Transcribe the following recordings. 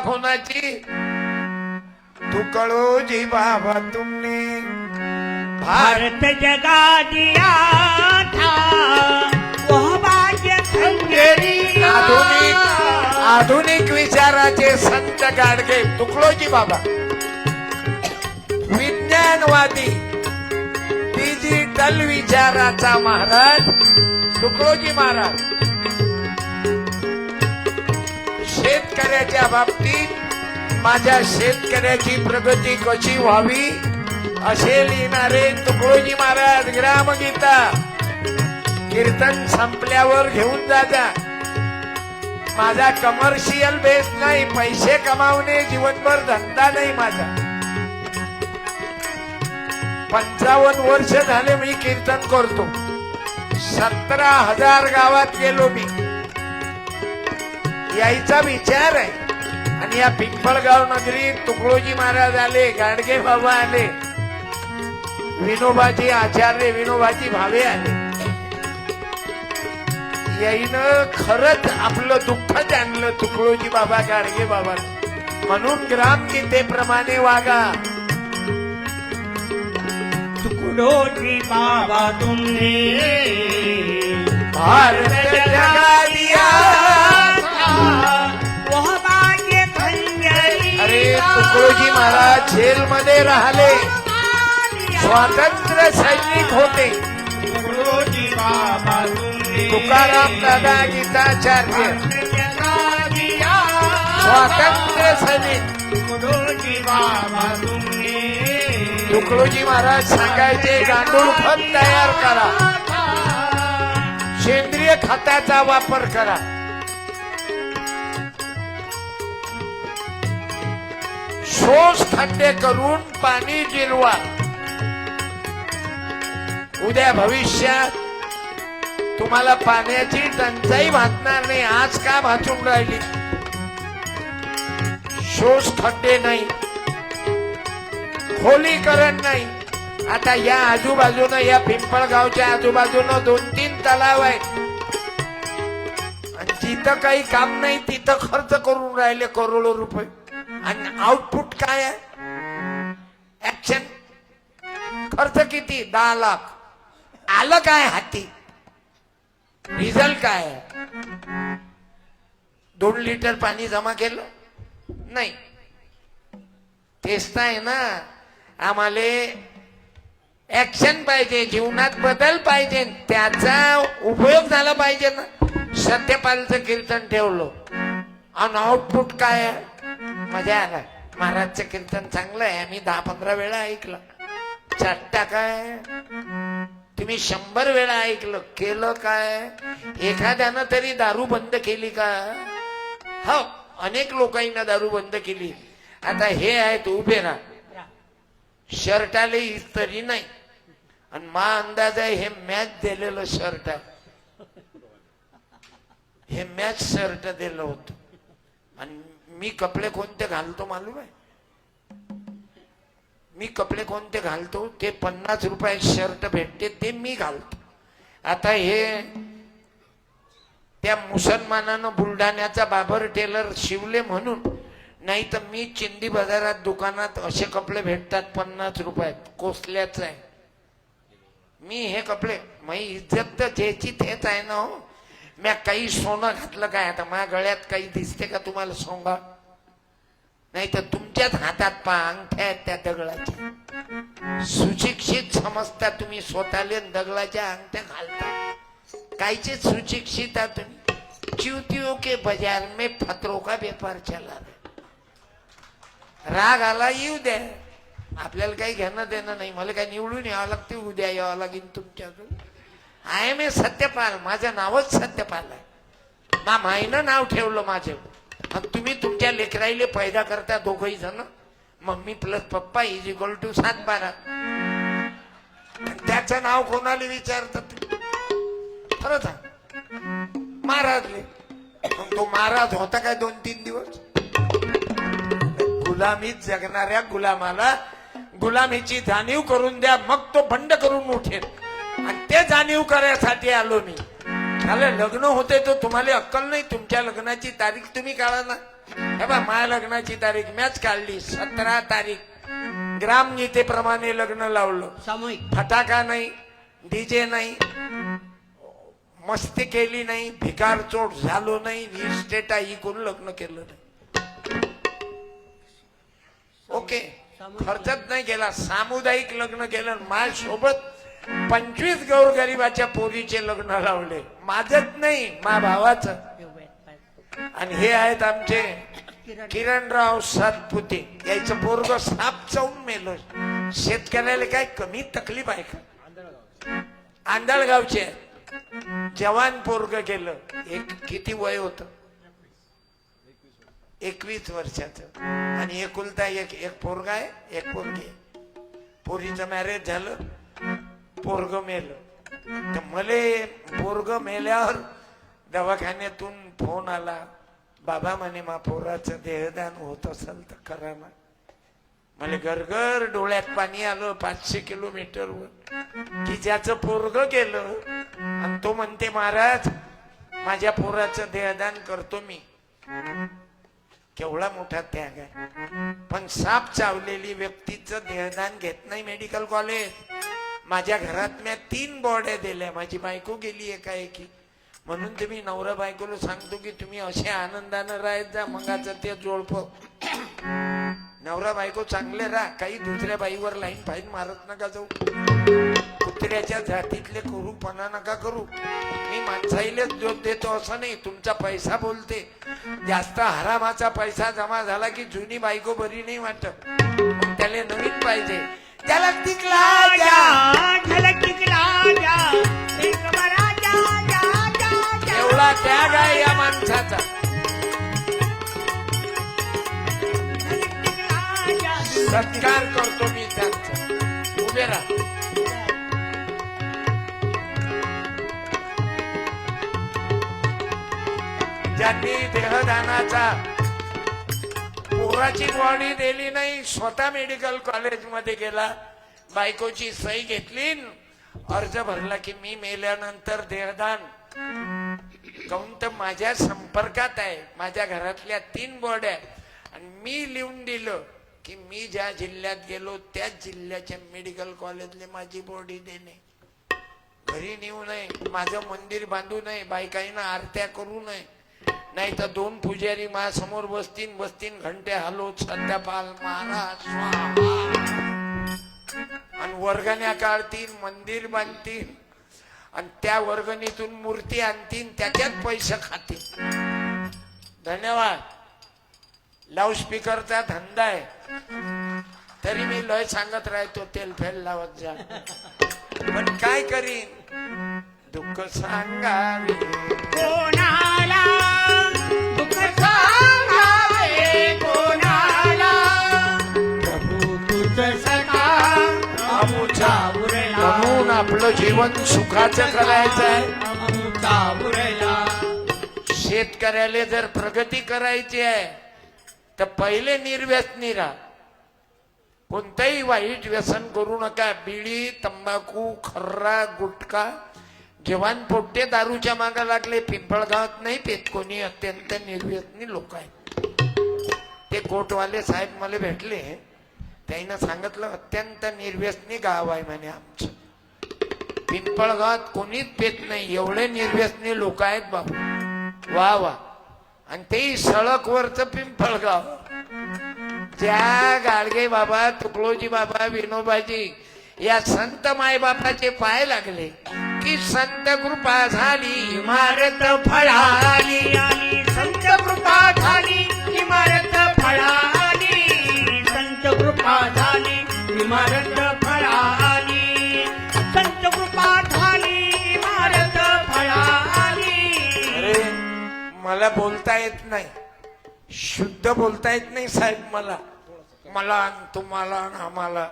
कोणाची तुकळो जी बाबा तुमने. भारत जगा दिया था वह भाग्य खंजरी आधुनिक आधुनिक विचाराचे संत गाडगे. तुकडोजी बाबा. विज्ञानवादी डिजिटल विचाराचा महाराज. तुकडोजी महाराज. शेतकऱ्याच्या बाबतीत माझ्या शेतकऱ्याची प्रगती कशी व्हावी? असे लिहिणारे तुकडोजी महाराज ग्रामगीता. कीर्तन संपल्यावर घेऊन जाता माझा कमर्शियल बेस नाही पैसे कमावणे जीवनभर धंदा नाही माझा. पंचावन्न वर्ष झाले मी कीर्तन करतो. सतरा हजार गावात गेलो मी. यायचा विचार आहे. आणि या पिंपळगाव नगरीत तुकडोजी महाराज आले गाडगे बाबा आले विनोबाजी आचार्य विनोबाजी भावे आले. याईनं खरंच आपलं दुःख जाणलं तुकडोजी बाबा गाडगे बाबा. म्हणून ग्राम गीतेप्रमाणे वागा. टुकड़ो जी बाबा तुमने भारत जगा दिया तुकडोजी महाराज जेलमध्ये राहिले. स्वातंत्र्य सैनिक होते. तुकाराम दादा गीताचार्य. स्वातंत्र्य सैनिक. तुकडोजी महाराज सांगायचे गांडूळ खत तयार करा. सेंद्रिय खताचा वापर करा. शोष खड्डे करून पाणी जिरवा. उद्या भविष्यात तुम्हाला पाण्याची टंचाई भासणार नाही. आज का भासून राहिली? शोष खड्डे नाही. खोलीकरण नाही. आता या आजूबाजूनं या पिंपळगावच्या आजूबाजूनं दोन तीन तलाव आहेत. आणि जिथं काही काम नाही तिथं खर्च करून राहिले करोडो रुपये. आणि आउटपुट काय आहे? ऍक्शन खर्च किती? दहा लाख. आलं काय हाती? रिझल्ट काय दोन लिटर पाणी जमा केलं? नाही. तेच तर आहे ना. आम्हाला ऍक्शन पाहिजे जीवनात बदल पाहिजे त्याचा उपयोग झाला पाहिजे ना. सत्यपालचं कीर्तन ठेवलं. आणि आउटपुट काय आहे? मजा आला. महाराजचं कीर्तन चांगलं आहे. आम्ही दहा पंधरा वेळा ऐकलं. चट्टा काय? तुम्ही शंभर वेळा ऐकलं. केलं काय? एखाद्यानं तरी दारू बंद केली का? हो अनेक लोकांना दारू बंद केली. आता हे आहेत उभे ना शर्टाले इस्तरी नाही. आणि मा अंदाज आहे हे मॅच दिलेलं शर्ट हे मॅच शर्ट दिलं होतं. आणि मी कपडे कोणते घालतो मालूम आहे? मी कपडे कोणते घालतो? ते पन्नास रुपये शर्ट भेटते ते मी घालतो. आता हे त्या मुसलमानानं बुलढाण्याचा बाबर टेलर शिवले म्हणून नाही तर मी चिंदी बाजारात दुकानात असे कपडे भेटतात पन्नास रुपयात कोसल्याच. आहे मी हे कपडे मी इज्जत तर ज्याची तेच आहे ना हो. म्या काही सोनं घातलं काय? आता माझ्या गळ्यात काही दिसते का तुम्हाला सोंगा? नाही तर तुमच्याच हातात पा अंगठ्या आहेत त्या दगडाच्या. सुशिक्षित समजता तुम्ही स्वतःले दगडाच्या अंगठ्या घालता. कायचे सुशिक्षित आहात तुम्ही. च्युतियों के बाजार में फतरों का व्यापार चला राग आला येऊ द्या. आपल्याला काही घेणं देणं नाही. मला काही निवडून यावं लागते उद्या यावं लागेल तुमच्याकडून. आय एम ए सत्यपाल माझं नावच सत्यपाल आहे. मा माईनं नाव ठेवलं माझे. आणि तुम्ही तुमच्या लेकराईले पैदा करता दोघही जण. Mummy plus papa is equal to सात बारा. त्याचं नाव कोणाला विचारतात? खरंच महाराजले. मग तो महाराज होता काय दोन तीन दिवस? गुलामीत जगणाऱ्या गुलामाला गुलामीची जाणीव करून द्या मग तो बंड करून उठेल. आणि ते जाणीव करायसाठी आलो मी. झालं लग्न होते तर तुम्हाला अक्कल नाही तुमच्या लग्नाची तारीख तुम्ही काढा ना. हे बा माझ्या लग्नाची तारीख मॅच काढली सतरा तारीख. ग्राम नीतीप्रमाणे लग्न लावलं. सामूहिक. फटाका नाही डीजे नाही मस्ती केली नाही भिकार चोट झालो नाही इस्टेटा इकून लग्न केलं नाही. ओके खर्चच नाही केला सामुदायिक लग्न केलं माझ्यासोबत पंचवीस गौरगरिबाच्या पोरीचे लग्न लावले. माझच नाही मा भावाच. आणि हे आहेत आमचे किरणराव सातपुते. यायचं पोरग साप चावून मेल. शेतकऱ्याला काय कमी तकलीफ आहे का? आंधळगावचे जवान पोरग केलं एक किती वय होत? एकवीस वर्षाचं. आणि एकुलता एक एक पोरगा आहे एक पोरगी पोरीचं मॅरेज झालं. पोरग मेलं तर मले पोरग मेल्यावर दवाखान्यातून फोन आला. बाबा म्हणे मा पोराचं देहदान होत असेल तर करा ना. मला घरघर डोळ्यात पाणी आलं पाचशे किलोमीटरवर. की ज्याचं पोरग गेलं आणि तो म्हणते महाराज माझ्या पोराचं देहदान करतो मी. केवढा मोठा त्याग आहे. पण साप चावलेली व्यक्तीचं देहदान घेत नाही मेडिकल कॉलेज. माझ्या घरात म्या तीन बॉड्या दिल्या. माझी बायको गेली एकाएकी. म्हणून तुम्ही नवरा बायकोला सांगतो की तुम्ही असे आनंदानं राहत जा मंगाचं ते जोडप. नवरा बायको चांगले राहा. काही दुसऱ्या बाईवर लाईन फाईन मारत नका जाऊ. कुत्र्याच्या जातीतले करू पणा नका करू. मी माणसाईलेच जोत देतो असं नाही. तुमचा पैसा बोलते. जास्त हरामाचा पैसा जमा झाला की जुनी बायको बरी नाही वाटत. मग त्याला नवीन पाहिजे. त्याला टिकला जा झलक दिखला जा एक बरा जा जा जा जा एवढा त्याग आहे या माणसाचा. सत्कार करतो मी त्यांचा. उभे राहा. ज्यांनी देहदानाचा देवाची बॉडी दिली नाही. स्वतः मेडिकल कॉलेजमध्ये गेला. बायकोची सही घेतली. अर्ज भरला की मी मेल्यानंतर देहदान. काऊन तर माझ्या संपर्कात आहे. माझ्या घरातल्या तीन बॉड्या आणि मी लिहून दिलं की मी ज्या जिल्ह्यात गेलो त्याच जिल्ह्याच्या मेडिकल कॉलेजले माझी बॉडी देणे. घरी नेऊ नये. माझं मंदिर बांधू नये. बायकाईनं आरत्या करू नये. नाही तर दोन पुजारी माझ्यासमोर बसतीन बसतीन घंटे हलो सध्यापाल महाराज आणि वर्गण्या काढतील मंदिर बांधतील आणि त्या वर्गणीतून मूर्ती आणतील त्याच्यात पैसे खातील धन्यवाद. लाऊडस्पीकरचा धंदा आहे. तरी मी लय सांगत राहतो तेल फेल लावत जा. पण काय करीन? दुःख सांगावे. हो कोणा आपलं जीवन सुखाचं करायचं आहे शेतकऱ्याला जर प्रगती करायची आहे तर पहिले निर्व्यसनी राहा. कोणतंही वाईट व्यसन करू नका. बिडी तंबाखू खर्रा गुटखा जवान पोट्टे दारूच्या मागा लागले पिंपळगावात नाही पेत. कोणी अत्यंत निर्व्यसनी लोक आहेत. ते कोटवाले साहेब मला भेटले. त्यानं सांगितलं अत्यंत निर्व्यसनी गाव आहे म्हणे आमचं. पिंपळगावात कोणीच पेत नाही. एवढे निर्व्यसनी लोक आहेत बाबू. वा वा. आणि तेही सळकवरच पिंपळगाव. त्या गाडगे बाबा तुकडोजी बाबा विनोबाजी या संत मायबापाचे पाय लागले. की संत कृपा झाली इमारत फळाली. संत कृपा झाली इमारत फळाली. संत कृपा झाली इमारत मला बोलता येत नाही. शुद्ध बोलता येत नाही साहेब मला. मला आणि तुम्हाला आणि आम्हाला.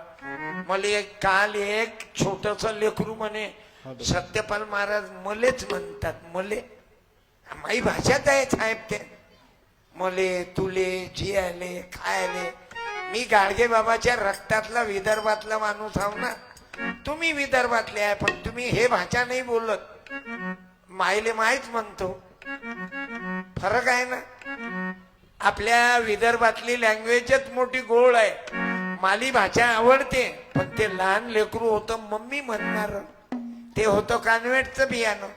मला एक काल एक छोटस लेकरू म्हणे सत्यपाल महाराज मलेच म्हणतात मले. माई भाषाच आहे साहेब ते. मले तुले जियाले खायले. मी गाडगे बाबाच्या रक्तातला विदर्भातला माणूस आहो ना. तुम्ही विदर्भातले आहे पण तुम्ही हे भाषा नाही बोलत. मायले माहीच म्हणतो. फरक आहे ना? आपल्या विदर्भातली लँग्वेजच मोठी गोळ आहे. माली भाषा आवडते पण ते लहान लेकरू होतं मम्मी म्हणणार. ते होतं कान्वेंटचं बियाणं.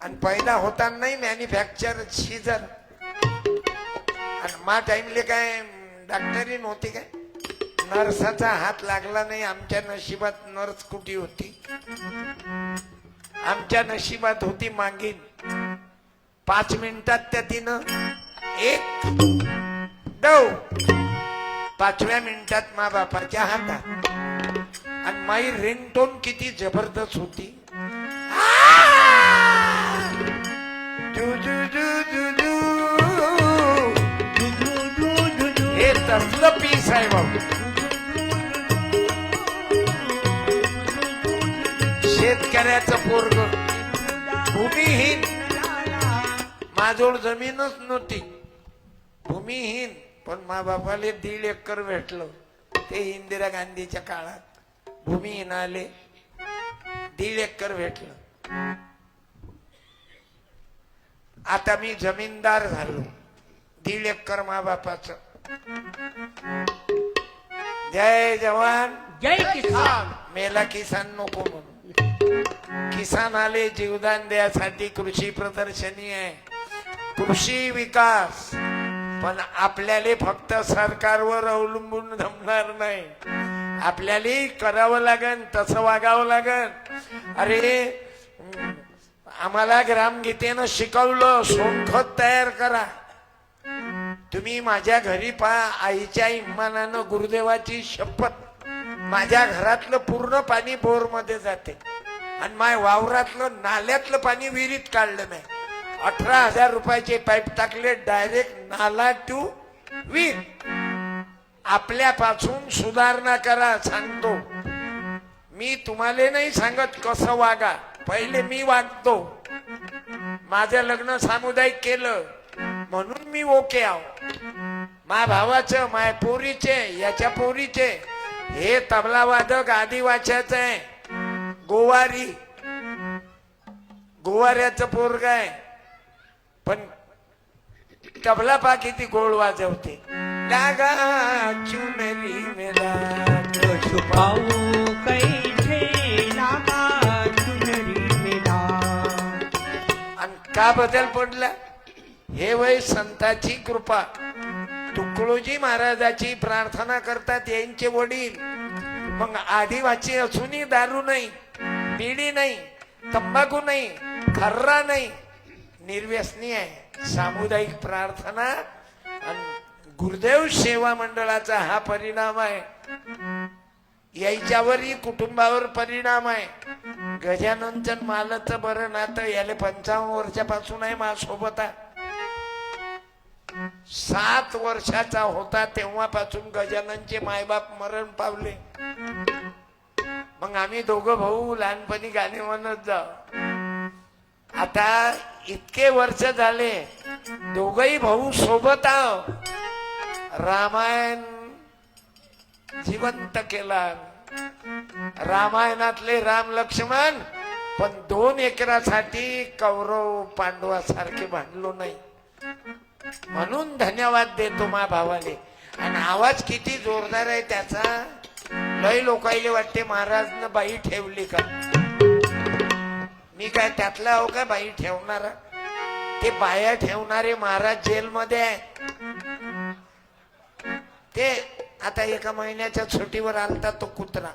आणि पहिला होता नाही मॅन्युफॅक्चर शिजर. आणि मा टाइमले काय डॉक्टरी नव्हती काय? नर्साचा हात लागला नाही आमच्या नशिबात नर्स कुठे होती? आमच्या नशिबात होती मागीन पाच मिनिटात त्या तिनं एक डव पाचव्या मिनिटात मा बापाच्या हातात. आणि माई रिंगटोन किती जबरदस्त होती. हे तसलं पीस आहे. बाबू शेतकऱ्याचं पोरग. भूमिहीन. माझोड जमीनच नव्हती. भूमिहीन पण मा बापाले दीड एकर भेटलं. ते इंदिरा गांधीच्या काळात भूमिहीन आले. दीड एकर भेटलं. आता मी जमीनदार झालो. दीड एकर मा बापाचं. जय जवान. जय किसान. मेला किसान नको म्हणून. किसान आले जीवदान द्यासाठी कृषी प्रदर्शनी आहे. कृषी विकास. पण आपल्याला फक्त सरकारवर अवलंबून जमणार नाही. आपल्याला करावं लागन तसं वागावं लागन. अरे आम्हाला ग्रामगीतेनं शिकवलं सोनखत तयार करा. तुम्ही माझ्या घरी पहा आईच्या इमानानं गुरुदेवाची शपथ. माझ्या घरातलं पूर्ण पाणी बोरमध्ये जाते. आणि माझ्या वावरातलं नाल्यातलं पाणी विहिरीत काढलं नाही अठरा हजार रुपयाचे पाईप टाकले डायरेक्ट नाला टू वीर आपल्यापासून सुधारणा करा सांगतो. मी तुम्हाला नाही सांगत कसं वागा. पहिले मी वागतो. माझं लग्न सामुदायिक केलं. म्हणून मी ओके आहो. मा भावाचं माय पोरीचे याच्या पोरीचे. हे तबला वादक आदिवाच्याच आहे. गोवारी. गोवाऱ्याचं पोरग आहे. पण तबला पा किती गोड वाजवते. डागा चुनरी मेला कैसे लागा चुनरी मेला. आणि का बदल पडला? हे वय संताची कृपा. तुकडोजी महाराजाची प्रार्थना करतात यांचे वडील. मग आदिवासी असूनही दारू नाही बिडी नाही तंबाखू नाही खर्रा नाही. निर्व्यसनी आहे. सामुदायिक प्रार्थना आणि गुरुदेव सेवा मंडळाचा हा परिणाम आहे. याच्यावरही कुटुंबावर परिणाम आहे. गजाननचं मालाचं बरं नातं याले पंचावन्न वर्षापासून आहे माझ्यासोबत आहे. सात वर्षाचा होता तेव्हापासून गजाननचे मायबाप मरण पावले. मग आम्ही दोघं भाऊ लहानपणी गाणे म्हणत जाऊ. आता इतके वर्ष झाले दोघही भाऊ सोबत आहो. रामायण जिवंत केला. रामायणातले राम लक्ष्मण पण दोन एकरासाठी कौरव पांडवासारखे भांडलो नाही. म्हणून धन्यवाद देतो मा भावाले. आणि आवाज किती जोरदार आहे त्याचा. लय लोकायले वाटते महाराजनं बाई ठेवली का? मी काय त्यातला हो का बाई ठेवणारा? ते बाया ठेवणारे महाराज जेलमध्ये आहे ते आता एका महिन्याच्या सुटीवर आलता तो कुत्रा.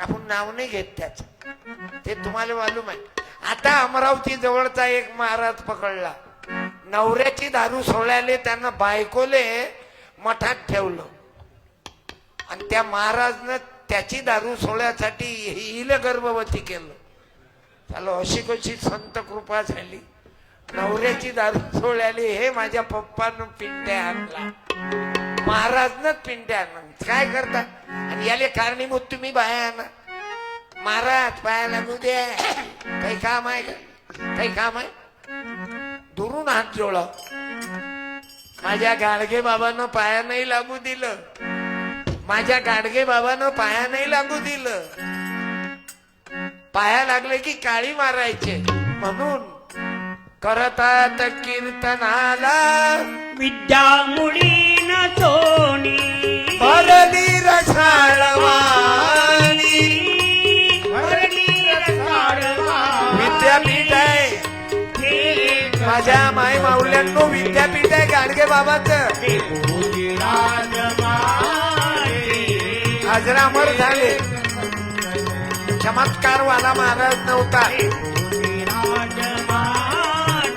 आपण नाव नाही घेत त्याच. ते तुम्हाला मालूम आहे. आता अमरावती जवळचा एक महाराज पकडला. नवऱ्याची दारू सोडायले त्यांना बायकोले मठात ठेवलं. आणि त्या महाराजनं त्याची दारू सोळ्यासाठी हिल गर्भवती केलं. त्याला अशी कशी संत कृपा झाली. नवऱ्याची दारू सोडल्याली हे माझ्या पप्पानं पिंट्या आणला. महाराजनच पिंट्या आणला काय करता? आणि याले कारणीभूत तुम्ही बाया आणा. महाराज पाया लागू द्या. काही काम आहे का? काही काम आहे? दुरून हात जोडा. माझ्या गाडगे बाबानं पाया नाही लागू दिलं. माझ्या गाडगे बाबानं पाया नाही लागू दिलं. पाया लागले की काळी मारायचे. म्हणून करतात कीर्तनाला. विद्या मुळी न सोनी भरली रसाळवाणी. विद्यापीठ आहे. माझ्या माई माऊल्यांनो विद्यापीठ आहे गाडगे बाबाचं. अजरामर झाले. चमत्कार वाला महाराज नव्हता.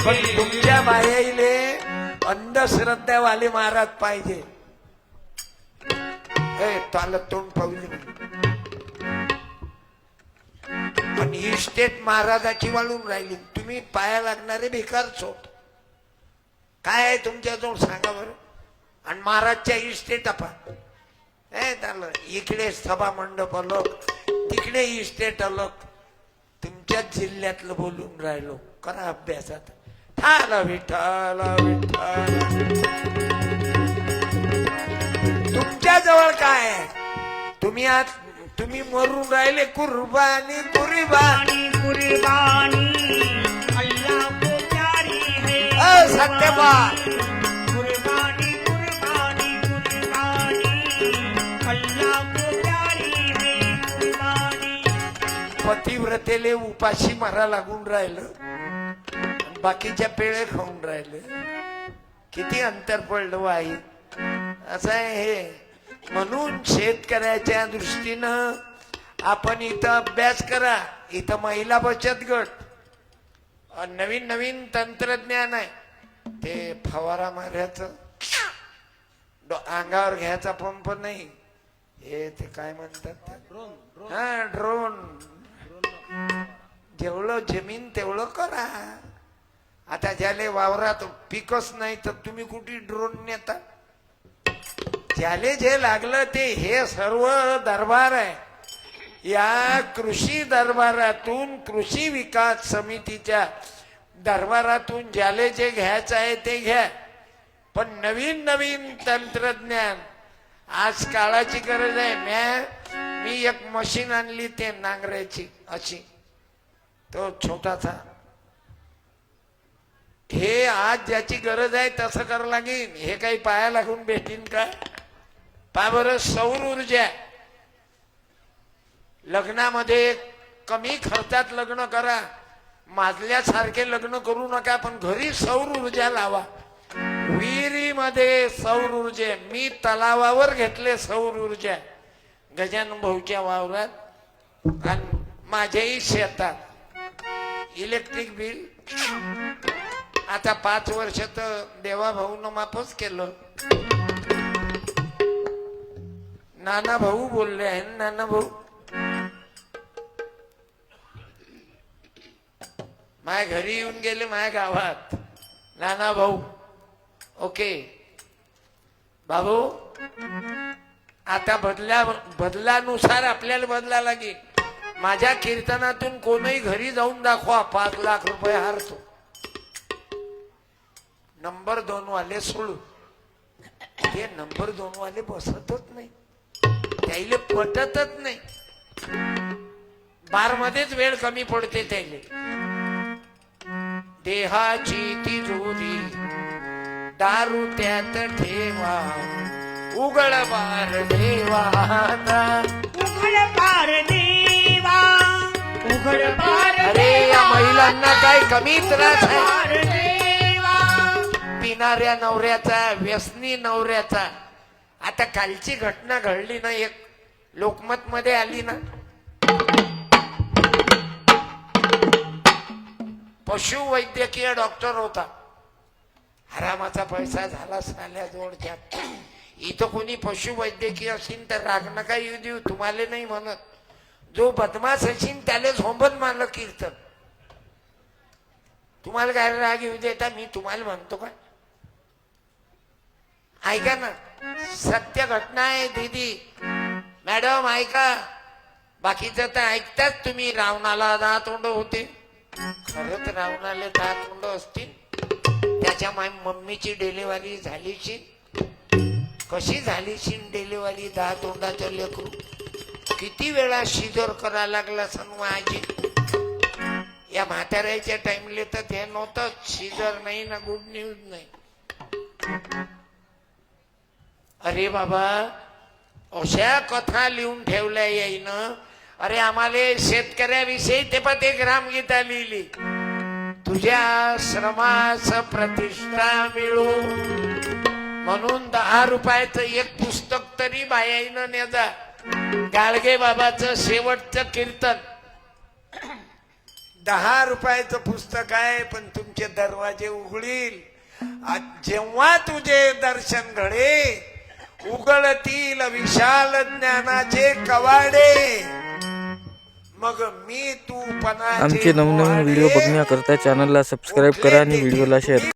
पण तुमच्या बायाईले अंधश्रद्धावाले महाराज पाहिजे. हे त्याला तोंड पावली आणि इस्टेट महाराजाची वाळून राहिली. तुम्ही पाया लागणारे बेकार सोड काय आहे तुमच्याजवळ सांगा बरं. आणि महाराजच्या इस्टेट आपण. हे त्याला इकडे सभा मंडप आलं. तिकडे इस्टेट अलग तुमच्याच जिल्ह्यातलं बोलून राहिलो. करा अभ्यासात. ठाला विठ्ठल विठ्ठल तुमच्या जवळ काय तुम्ही आज तुम्ही मरून राहिले कुर्बानी कुर्बानी. कुर्बानी है सत्यपा. पतिव्रतेले उपाशी मारा लागून राहिलं. बाकीच्या पेळे खाऊन राहिले. किती अंतर पडलं आई असं आहे हे. म्हणून शेतकऱ्याच्या दृष्टीनं आपण इथं अभ्यास करा. इथं महिला बचत गट. नवीन नवीन तंत्रज्ञान आहे. ते फवारा मारायचं. डो- अंगावर घ्यायचा पंप नाही. हे ते काय म्हणतात? हा ड्रोन. जेवढं जमीन तेवढं करा. आता ज्याले वावरात पिकच नाही तर तुम्ही कुठे ड्रोन नेता? ज्याले जे लागलं ते हे सर्व दरबार आहे. या कृषी दरबारातून कृषी विकास समितीच्या दरबारातून ज्याले जे घ्यायचं आहे ते घ्या. पण नवीन नवीन तंत्रज्ञान आज काळाची गरज आहे. मॅ मी एक मशीन आणली ते नांगरायची अशी. तो छोटासा हे आज ज्याची गरज आहे तसं करावं लागेल. हे काही पाया लागून भेटीन का? पा बरं सौर ऊर्जा लग्नामध्ये कमी खर्चात लग्न करा. माजल्यासारखे लग्न करू नका पण घरी सौर ऊर्जा लावा. विहिरीमध्ये सौर ऊर्जा मी तलावावर घेतले सौर ऊर्जा गजानन भाऊच्या वावरात आणि माझ्याही शेतात. Electric bill. आता पाच वर्ष तर देवा भाऊनं माफच केलं. नाना भाऊ बोलले आहे ना नाना भाऊ. माझ्या घरी येऊन गेले माझ्या गावात. नाना भाऊ. ओके. बाबू आता बदल्या बदलानुसार आपल्याला बदला लागेल. माझ्या कीर्तनातून कोणही घरी जाऊन दाखवा पाच लाख रुपये हारतो. नंबर दोन वाले सोडू ते नंबर दोन वाले बसतच नाही. त्याले पटतच नाही. बार मध्येच वेळ कमी पडते त्याले देहाची तिजोरी दारू त्यात ठेवा. उघड बार देवा उघड बार अरे या महिलांना काय कमी त्रास आहे? पिणाऱ्या नवऱ्याचा व्यसनी नवऱ्याचा. आता कालची घटना घडली ना एक लोकमत मध्ये आली ना. पशुवैद्यकीय डॉक्टर होता. हरामाचा पैसा झाला साल्या जोडच्यात इथं कोणी पशुवैद्यकीय असेल तर राग नका येऊ देऊ तुम्हाला नाही म्हणत. जो बदमाश असेल त्यालाच झोंबत मारलं कीर्तन. तुम्हाला काय राग येऊ देता? मी तुम्हाला म्हणतो का? ऐका ना. सत्य घटना आहे दीदी. मॅडम ऐका. बाकीचं तर ऐकताच तुम्ही. रावणाला दहा तोंड होते. खरंच रावणाला दहा तोंड असतील. त्याच्या माय मम्मीची डिलिव्हरी झालीची कशी झालीची डिलिव्हरी दहा तोंडाचं लेकरू. किती वेळा शिजर करा लागला सांगू आजी? या म्हाताऱ्याच्या टाइमले तर ते नव्हतं. शिजर नाही ना गुड न्यूज नाही. अरे बाबा अशा कथा लिहून ठेवल्या येईन. अरे आम्हाला शेतकऱ्याविषयी ते पण एक रामगीता लिहिली. तुझ्या श्रमास प्रतिष्ठा मिळू. म्हणून दहा रुपयाचं एक पुस्तक तरी बायाईनं नेजा. गाडगे बाबाचं शेवटचं कीर्तन. दहा रुपयाचं पुस्तक आहे पण तुमचे दरवाजे उघडील. आज जेव्हा तुझे दर्शन घडे उघडतील विशाल ज्ञानाचे कवाडे. मग मी तू पणाचे आमचे नवनवीन व्हिडिओ बघण्याकरता चॅनलला सबस्क्राईब करा आणि व्हिडिओला शेअर